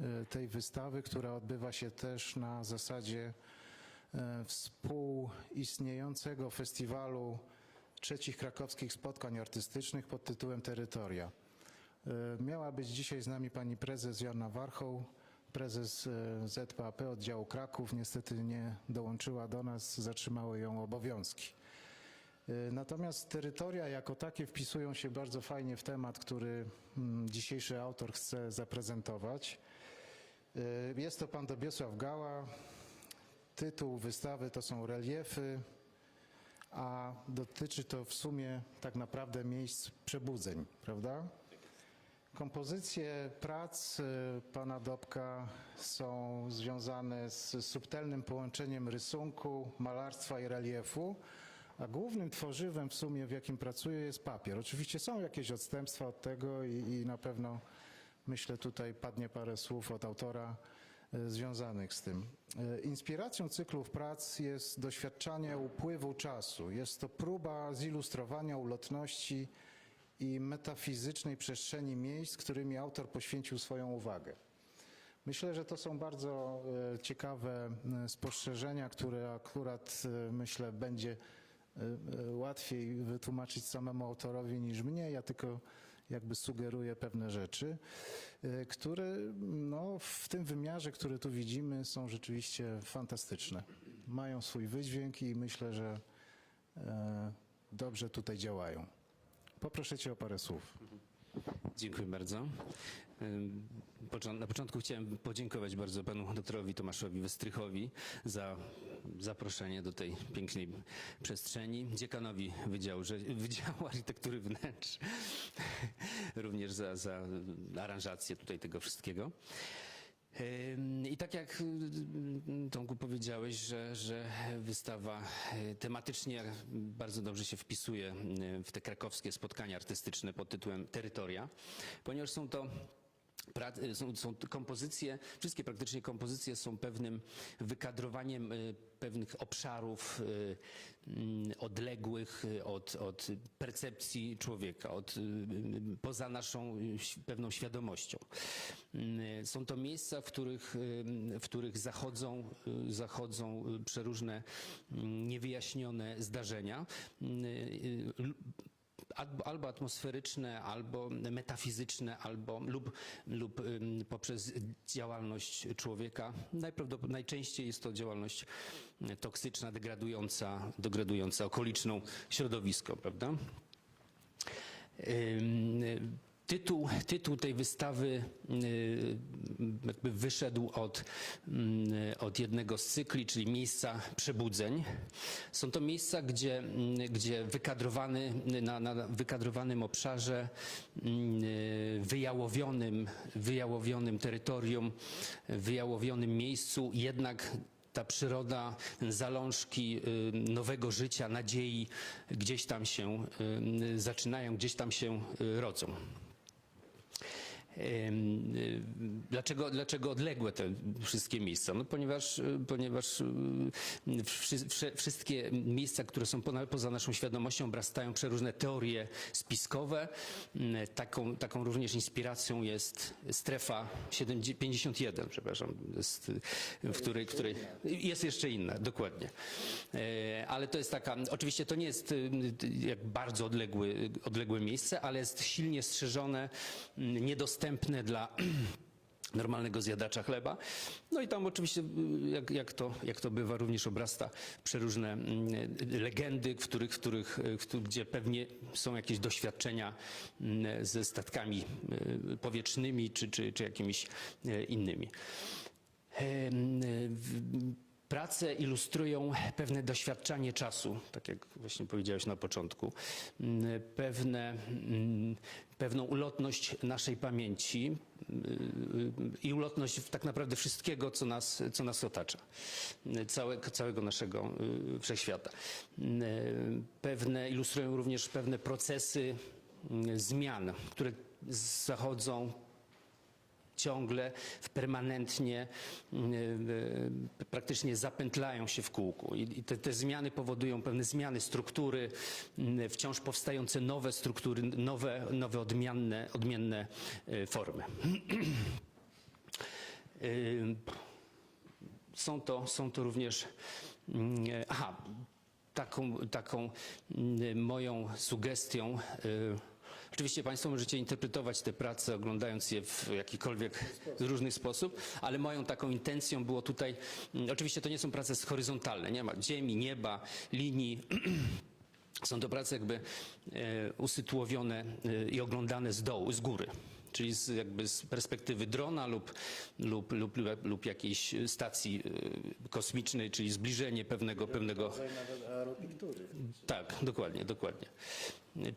e, tej wystawy, która odbywa się też na zasadzie e, współistniejącego festiwalu trzecich krakowskich spotkań artystycznych pod tytułem Terytoria. E, Miała być dzisiaj z nami pani prezes Joanna Warchoł, prezes ZPAP oddziału Kraków. Niestety nie dołączyła do nas, zatrzymały ją obowiązki. E, Natomiast terytoria jako takie wpisują się bardzo fajnie w temat, który mm, dzisiejszy autor chce zaprezentować. E, Jest to pan Dobiesław Gała. Tytuł wystawy to są reliefy, a dotyczy to w sumie tak naprawdę miejsc przebudzeń, prawda? Kompozycje prac e, pana Dobka są związane z subtelnym połączeniem rysunku, malarstwa i reliefu, a głównym tworzywem w sumie, w jakim pracuje, jest papier. Oczywiście są jakieś odstępstwa od tego i, i na pewno myślę tutaj padnie parę słów od autora e, związanych z tym. E, Inspiracją cyklów prac jest doświadczanie upływu czasu. Jest to próba zilustrowania ulotności i metafizycznej przestrzeni miejsc, którymi autor poświęcił swoją uwagę. Myślę, że to są bardzo e, ciekawe spostrzeżenia, które akurat myślę będzie łatwiej wytłumaczyć samemu autorowi niż mnie. Ja tylko jakby sugeruję pewne rzeczy, e, które no, w tym wymiarze, który tu widzimy, są rzeczywiście fantastyczne. Mają swój wydźwięk i myślę, że dobrze tutaj działają. Poproszę Cię o parę słów. Dziękuję bardzo. Na początku chciałem podziękować bardzo panu doktorowi Tomaszowi Wystrychowi za zaproszenie do tej pięknej przestrzeni, dziekanowi Wydziału, Wydziału Architektury Wnętrz, również za, za aranżację tutaj tego wszystkiego. I tak jak y, Tomku powiedziałeś, że, że wystawa y, tematycznie bardzo dobrze się wpisuje y, w te krakowskie spotkania artystyczne pod tytułem Terytoria, ponieważ są to są, są kompozycje, wszystkie praktycznie kompozycje są pewnym wykadrowaniem y, pewnych obszarów y, mm, odległych y, od, od percepcji człowieka, od, y, y, poza naszą y, pewną świadomością. Y, Są to miejsca, w których, y, w których zachodzą, y, zachodzą y, przeróżne mm, niewyjaśnione zdarzenia. Albo, atmosferyczne, albo metafizyczne, albo lub, lub poprzez działalność człowieka. Najprawdopod- najczęściej jest to działalność y, toksyczna, degradująca, degradująca okoliczną środowisko, prawda? Tytuł, tytuł tej wystawy y, jakby wyszedł od, mm, od jednego z cykli, czyli miejsca przebudzeń. Są to miejsca, gdzie, mm, gdzie wykadrowany, na, na wykadrowanym obszarze, mm, y, wyjałowionym, wyjałowionym terytorium, wyjałowionym miejscu jednak ta przyroda, zalążki y, nowego życia, nadziei gdzieś tam się zaczynają, gdzieś tam się rodzą. Y, Dlaczego, dlaczego odległe te wszystkie miejsca? No ponieważ, y, ponieważ y, wszystkie miejsca, które są poza naszą świadomością, obrastają przeróżne teorie spiskowe. Mm, Taką, taką również inspiracją jest strefa 70 51, przepraszam, jest, w której, której jest jeszcze inna, dokładnie. E, Ale to jest taka, oczywiście to nie jest jak bardzo odległy, odległe miejsce, ale jest silnie strzeżone, mm, niedostępne dla normalnego zjadacza chleba. No i tam oczywiście, y, jak, jak, to, jak to bywa, również obrasta przeróżne mm, legendy, w których, w których, y, gdzie pewnie są jakieś doświadczenia mm, ze statkami y, powietrznymi czy, czy, czy jakimiś y, innymi. Prace ilustrują pewne doświadczanie czasu, tak jak właśnie powiedziałeś na początku, Mm, pewne, mm, pewną ulotność naszej pamięci y, i ulotność tak naprawdę wszystkiego, co nas, co nas otacza, całe, całego naszego y, wszechświata. Pewne, ilustrują również pewne procesy zmian, które zachodzą ciągle, w permanentnie, y, y, praktycznie zapętlają się w kółku. I te, te zmiany powodują pewne zmiany struktury, y, wciąż powstające nowe struktury, nowe, nowe odmienne, odmienne formy. Są to, są to również, aha, taką, taką moją sugestią. Oczywiście Państwo możecie interpretować te prace, oglądając je w jakikolwiek różny sposób, ale moją taką intencją było tutaj, mm, oczywiście to nie są prace horyzontalne, nie ma ziemi, nieba, linii, są to prace jakby e, usytuowione e, i oglądane z dołu, z góry. Czyli z, jakby z perspektywy drona lub, lub, lub, lub jakiejś stacji e, kosmicznej, czyli zbliżenie pewnego, pewnego tak, dokładnie, dokładnie.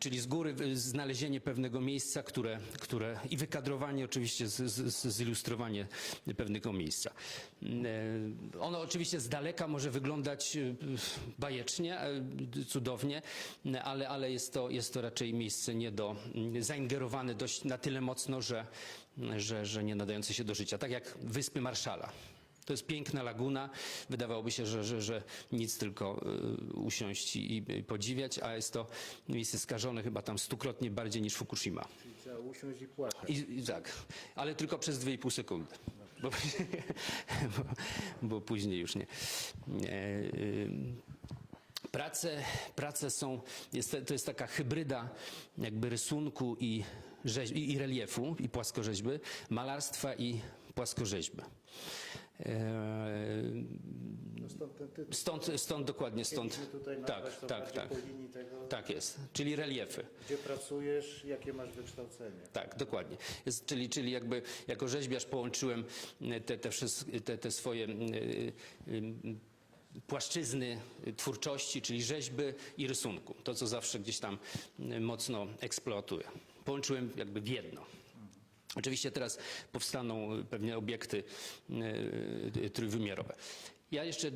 Czyli z góry znalezienie pewnego miejsca, które, które i wykadrowanie oczywiście, z, z, zilustrowanie pewnego miejsca. E, Ono oczywiście z daleka może wyglądać y, bajecznie, e, cudownie, ale, ale jest, to, jest to raczej miejsce nie do, zaingerowane dość na tyle mocno, że, że, że nie nadające się do życia. Tak jak Wyspy Marszala. To jest piękna laguna. Wydawałoby się, że, że, że nic tylko y, usiąść i, podziwiać, a jest to miejsce skażone chyba tam stukrotnie bardziej niż Fukushima. Czyli trzeba usiąść i płakać. I, i tak, ale tylko przez 2,5 sekundy. Bo, bo, bo później już nie. Y, Prace, prace są, jest, to jest taka hybryda jakby rysunku i, rzeź, i, i reliefu, i płaskorzeźby, malarstwa i płaskorzeźby. E, No stąd ten tytuł. Stąd, stąd dokładnie, stąd. Chcieliśmy tutaj Tak, to tak, bardziej tak. po linii tego, Tak jest, czyli reliefy. gdzie pracujesz, jakie masz wykształcenie. Tak, dokładnie. Jest, czyli, czyli jakby jako rzeźbiarz połączyłem e, te, te, wszystkie- te, te swoje e, e, płaszczyzny twórczości, czyli rzeźby i rysunku. To, co zawsze gdzieś tam mocno eksploatuję. Połączyłem jakby w jedno. Oczywiście teraz powstaną e, pewnie obiekty e, trójwymiarowe. Ja jeszcze e,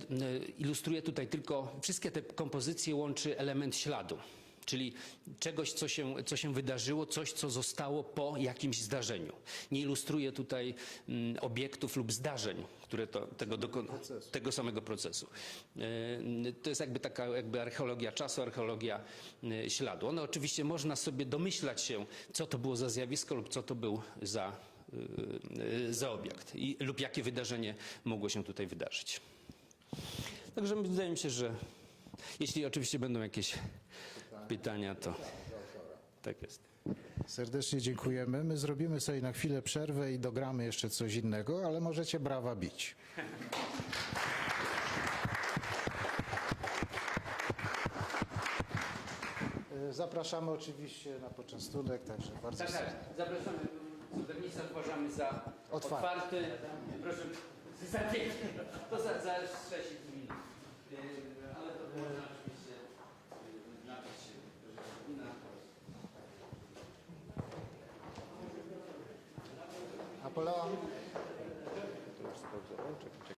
ilustruję tutaj tylko, wszystkie te kompozycje łączy element śladu, czyli czegoś, co się, co się wydarzyło, coś, co zostało po jakimś zdarzeniu. Nie ilustruję tutaj mm, obiektów lub zdarzeń, które to, tego, dokon, tego samego procesu. E, To jest jakby taka jakby archeologia czasu, archeologia e, śladu. One oczywiście można sobie domyślać się, co to było za zjawisko lub co to był za, e, za obiekt i, lub jakie wydarzenie mogło się tutaj wydarzyć. Także wydaje mi się, że jeśli oczywiście będą jakieś pytania, to tak jest. Serdecznie dziękujemy. My zrobimy sobie na chwilę przerwę i dogramy jeszcze coś innego, ale możecie brawa bić. E, Zapraszamy oczywiście na poczęstunek, także bardzo Tak, tak. Zapraszamy. Sudarnica uważamy za Otwarty. otwarty. Proszę, za. To za, za 6 minut. Yy, Ale to można oczywiście yy, napić się. proszę, na-